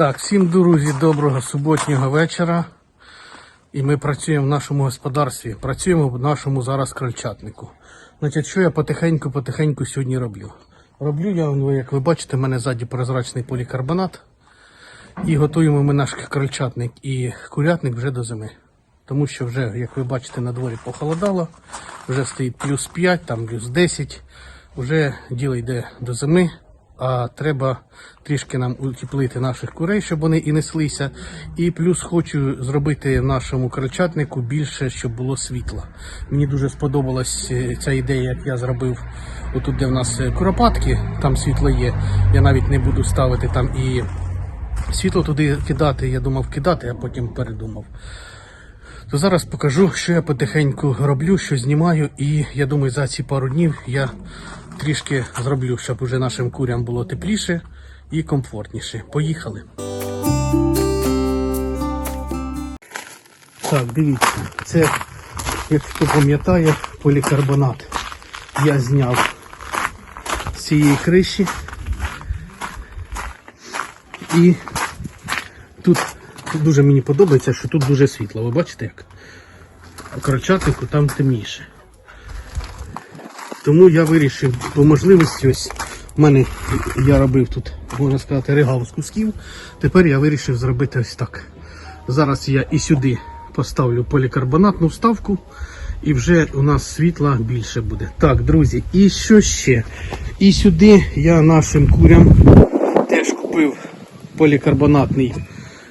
Так, всім друзі, доброго суботнього вечора. І ми працюємо в нашому господарстві. Працюємо в нашому зараз крольчатнику. Значить, що я потихеньку-потихеньку сьогодні роблю? Роблю я, ну, як ви бачите, в мене ззаді прозрачний полікарбонат. І готуємо ми наш крольчатник і курятник вже до зими. Тому що вже, як ви бачите, на дворі похолодало, вже стоїть плюс 5, там плюс 10. Вже діло йде до зими, а треба трішки нам утеплити наших курей, щоб вони і неслися. І плюс хочу зробити в нашому крольчатнику більше, щоб було світла. Мені дуже сподобалась е, ця ідея, як я зробив отут, де в нас е, куропатки, там світло є. Я навіть не буду ставити там і світло туди кидати. Я думав кидати, а потім передумав. То зараз покажу, що я потихеньку роблю, що знімаю, і я думаю, за ці пару днів я трішки зроблю, щоб уже нашим курям було тепліше і комфортніше. Поїхали. Так, дивіться, це, як хто пам'ятає, полікарбонат. Я зняв з цієї криші. І тут дуже мені подобається, що тут дуже світло. Ви бачите як? А крольчатнику там темніше. Тому я вирішив по можливості ось в мене я робив тут, можна сказати, регал з кусків. Тепер я вирішив зробити ось так. Зараз я і сюди поставлю полікарбонатну вставку, і вже у нас світла більше буде. Так, друзі, і що ще? І сюди я нашим курям теж купив полікарбонатний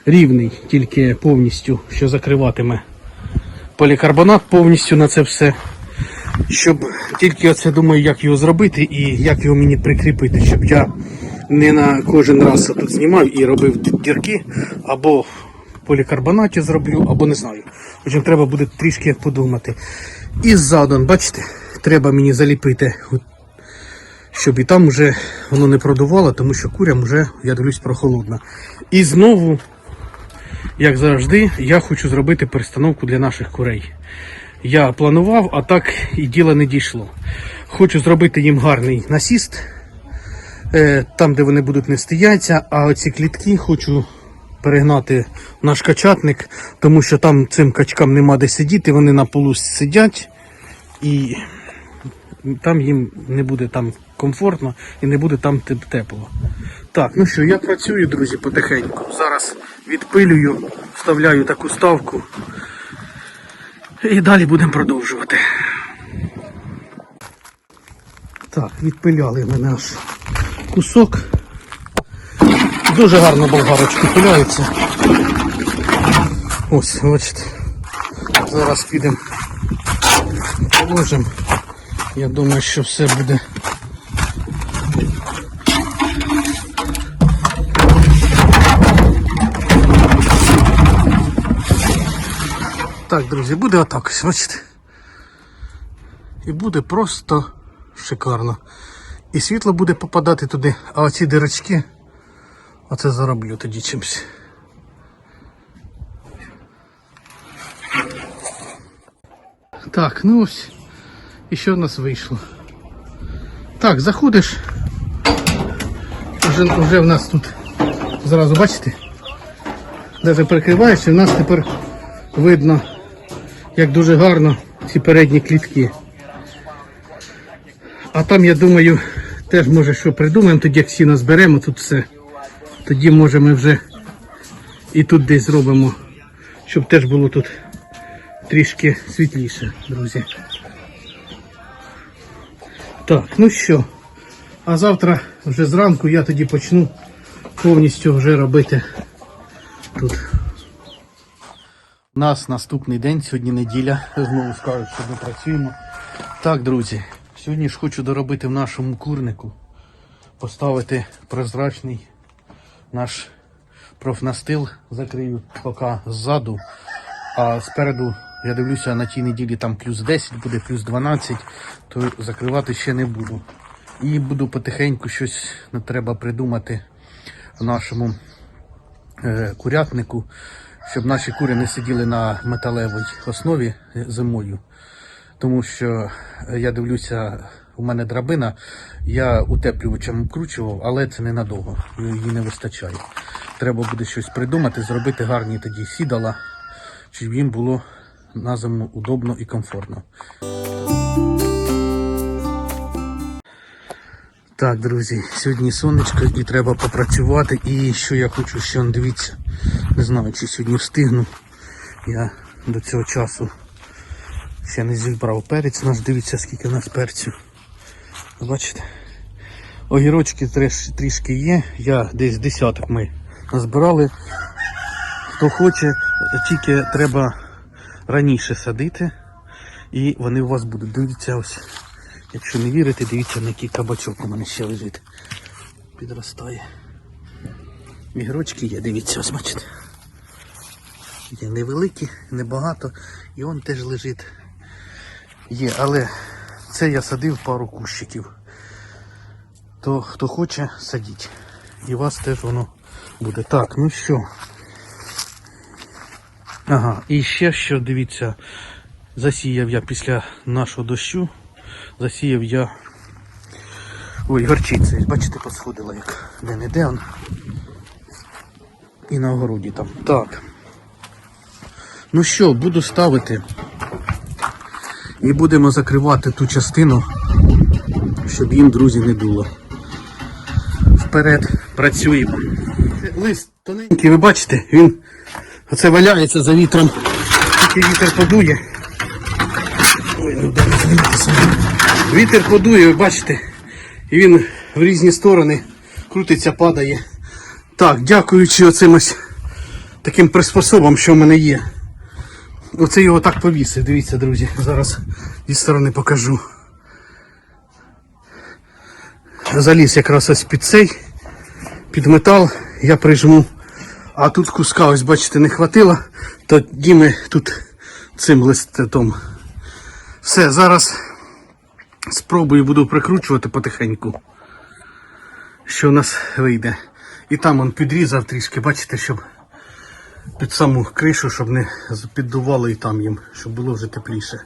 рівний, тільки повністю, що закриватиме полікарбонат повністю на це все. Щоб тільки оце думаю, як його зробити і як його мені прикріпити, щоб я не на кожен раз тут знімав і робив дірки, або в полікарбонаті зроблю, або не знаю. Потім треба буде трішки подумати. І ззаду, бачите, треба мені заліпити, щоб і там вже воно не продувало, тому що курям вже, я дивлюсь, прохолодно. І знову як завжди, я хочу зробити перестановку для наших курей. Я планував, а так і діло не дійшло. Хочу зробити їм гарний насіст, е, там, де вони будуть нести яйця, а оці клітки хочу перегнати в наш качатник, тому що там цим качкам нема де сидіти, вони на полу сидять і там їм не буде там комфортно і не буде там тепло. Так, ну що, я працюю, друзі, потихеньку. Зараз відпилюю, вставляю таку ставку. І далі будемо продовжувати. Так, відпиляли мене аж кусок. Дуже гарно болгарочки пиляються. Ось, бачите. Зараз підемо положимо. Я думаю, що все буде. Так, друзі, буде отак, ось, бачите. І буде просто шикарно. І світло буде попадати туди, а оці дирочки, оце зароблю тоді чимось. Так, ну ось. І що в нас вийшло? Так, заходиш. Вже, вже в нас тут зразу бачите? Навіть прикриваєшся, в нас тепер видно, як дуже гарно ці передні клітки. А там, я думаю, теж може що придумаємо, тоді як сіно зберемо тут все. Тоді може ми вже і тут десь зробимо, щоб теж було тут трішки світліше, друзі. Так, ну що, а завтра вже зранку я тоді почну повністю вже робити тут. Нас наступний день, сьогодні неділя. Знову скажуть, що ми працюємо. Так, друзі, сьогодні ж хочу доробити в нашому курнику, поставити прозрачний наш профнастил, закрию поки ззаду, а спереду я дивлюся на тій неділі там плюс 10 буде, плюс 12, то закривати ще не буду. І буду потихеньку щось не треба придумати в нашому е, курятнику, щоб наші кури не сиділи на металевій основі зимою. Тому що е, я дивлюся, у мене драбина, я утеплювачем вкручував, але це ненадовго, її не вистачає. треба буде щось придумати, зробити гарні тоді сідала, щоб їм було на зиму удобно і комфортно. Так, друзі, сьогодні сонечко і треба попрацювати. І що я хочу ще дивіться, не знаю, чи сьогодні встигну. Я до цього часу ще не зібрав перець. Наш дивіться, скільки в нас перцю. Бачите? Огірочки трішки є. Я десь десяток ми назбирали. Хто хоче, тільки треба раніше садити. І вони у вас будуть. Дивіться ось. Якщо не вірите, дивіться, на який кабачок у мене ще лежить. Підростає. Ігрочки є, дивіться, ось бачите. Є невеликі, небагато. І он теж лежить. Є, але це я садив пару кущиків. То хто хоче, садіть. І у вас теж воно буде. Так, ну що. Ага, і ще що, дивіться, засіяв я після нашого дощу. Засіяв я. Ой, горчиця, бачите, посходила як де-не-де. І на огороді там. Так. Ну що, буду ставити. І будемо закривати ту частину, щоб їм, друзі, не дуло. Вперед працюємо. Лист тоненький, ви бачите, він оце валяється за вітром. Тільки вітер подує. Ой, ну дай. Вітер подує, ви бачите, і він в різні сторони крутиться, падає. Так, дякуючи оцим ось таким приспособам, що в мене є. Оце його так повісив. Дивіться, друзі, зараз зі сторони покажу. Заліз якраз ось під цей, під метал, я прижму. А тут куска, ось бачите, не хватило, тоді ми тут цим листом. Все, зараз спробую буду прикручувати потихеньку, що у нас вийде. І там он підрізав трішки, бачите, щоб під саму кришу, щоб не піддувало і там їм, щоб було вже тепліше.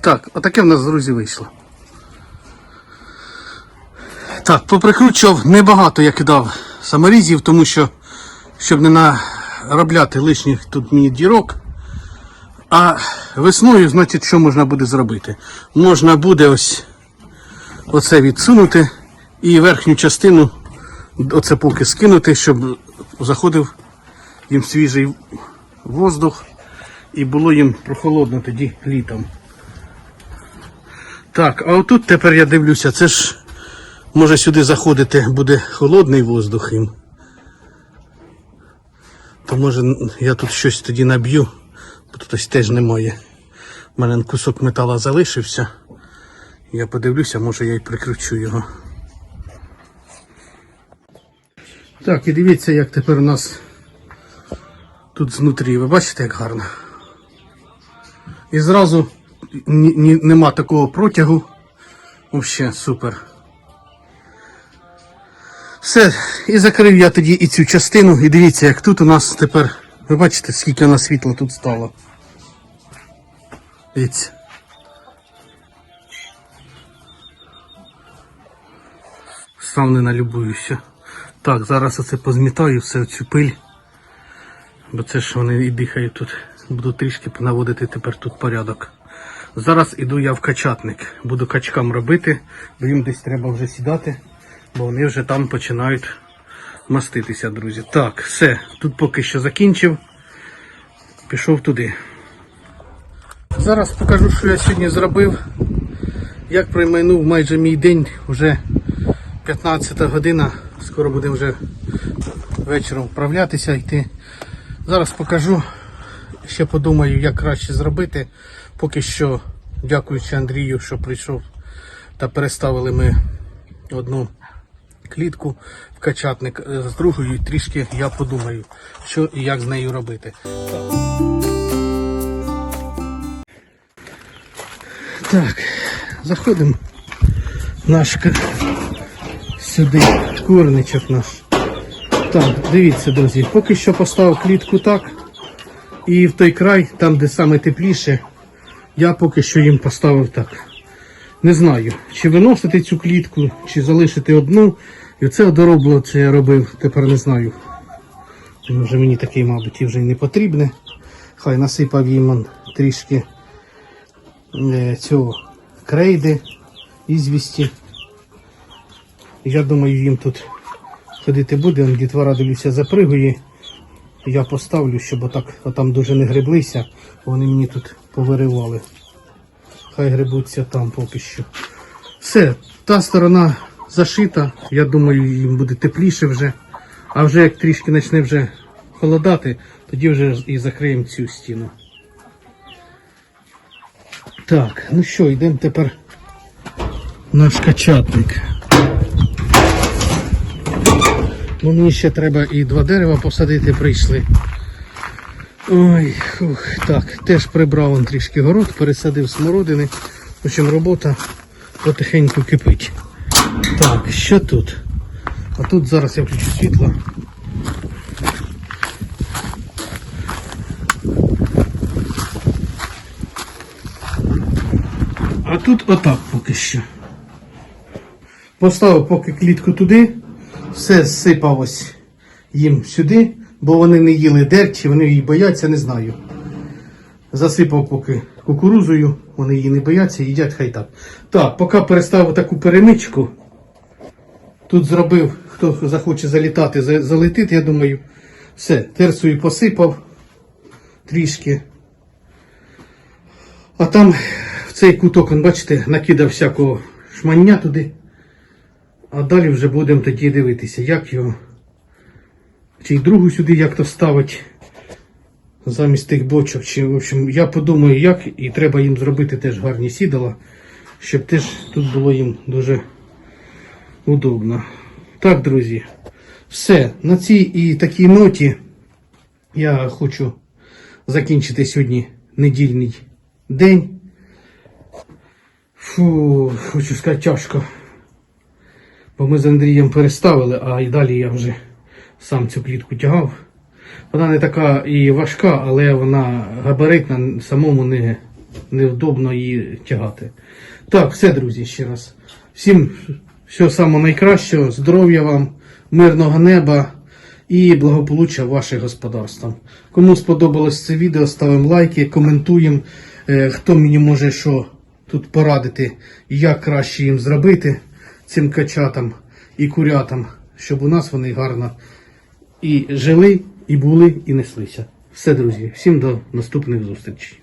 Так, отаке в нас, друзі, вийшло. Так, поприкручував небагато я кидав саморізів, тому що, щоб не наробляти лишніх тут мені дірок. А весною, значить, що можна буде зробити? Можна буде ось оце відсунути і верхню частину оце поки скинути, щоб заходив їм свіжий воздух і було їм прохолодно тоді літом. Так, а отут тепер я дивлюся, це ж може сюди заходити буде холодний воздух їм. То може я тут щось тоді наб'ю, бо тут ось теж немає. У мене кусок метала залишився. Я подивлюся, може я й прикручу його. Так, і дивіться, як тепер у нас тут знутрі. Ви бачите, як гарно. І зразу нема такого протягу. Вообще супер. Все, і закрив я тоді і цю частину. І дивіться, як тут у нас тепер. Ви бачите, скільки у нас світла тут стало. Дивіться. Сам не налюбуюся. Так, зараз оце позмітаю все цю пиль. Бо це ж вони і дихають тут. Буду трішки наводити тепер тут порядок. Зараз іду я в качатник. Буду качкам робити, бо їм десь треба вже сідати, бо вони вже там починають маститися, друзі. Так, все, тут поки що закінчив. Пішов туди. Зараз покажу, що я сьогодні зробив. Як проймайнув майже мій день, вже 15 година, скоро будемо вже вечором вправлятися йти. Зараз покажу, ще подумаю, як краще зробити. Поки що, дякуючи Андрію, що прийшов та переставили ми одну клітку в качатник Е, з другою трішки я подумаю, що і як з нею робити. Так, заходимо наш сюди, курничок наш. Так, дивіться, друзі, поки що поставив клітку так. І в той край, там де саме тепліше, я поки що їм поставив так. Не знаю, чи виносити цю клітку, чи залишити одну. І оце одоробло, це я робив, тепер не знаю. Вже мені такий, мабуть, і вже не потрібне. Хай насипав їм трішки е, цього крейди, ізвісті. Я думаю, їм тут ходити буде, он дітвора дивлюся запригує. Я поставлю, щоб отак отам дуже не греблися, вони мені тут повиривали. Хай гребуться там поки що. Все, та сторона зашита, я думаю, їм буде тепліше вже. А вже як трішки почне вже холодати, тоді вже і закриємо цю стіну. Так, ну що, йдемо тепер наш качатник. Ну, мені ще треба і два дерева посадити прийшли. Ой, фух, так, теж прибрав он трішки город, пересадив смородини. В общем, робота потихеньку кипить. Так, що тут? А тут зараз я включу світло. А тут отак поки що. Поставив поки клітку туди, все зсипалось їм сюди, бо вони не їли дерчі, вони її бояться, не знаю. Засипав поки кукурузою, вони її не бояться, їдять хай так. Так, поки переставив таку перемичку, тут зробив, хто захоче залітати, за- залетить, я думаю, все, терсою посипав трішки. А там в цей куток, бачите, накидав всякого шмання туди. А далі вже будемо тоді дивитися, як його. Чи другу сюди як то ставить замість тих бочок. Чи, в общем, я подумаю, як, і треба їм зробити теж гарні сідала, щоб теж тут було їм дуже удобно. Так, друзі, все. На цій і такій ноті я хочу закінчити сьогодні недільний день. Фу, хочу сказати, тяжко. Бо ми з Андрієм переставили, а і далі я вже сам цю клітку тягав. Вона не така і важка, але вона габаритна, самому не, невдобно її тягати. Так, все, друзі, ще раз. Всім всього самого найкращого, здоров'я вам, мирного неба і благополуччя вашим господарствам. Кому сподобалось це відео, ставимо лайки, коментуємо. Е, Хто мені може що тут порадити, як краще їм зробити цим качатам і курятам, щоб у нас вони гарно і жили, і були, і неслися. Все, друзі, всім до наступних зустрічей.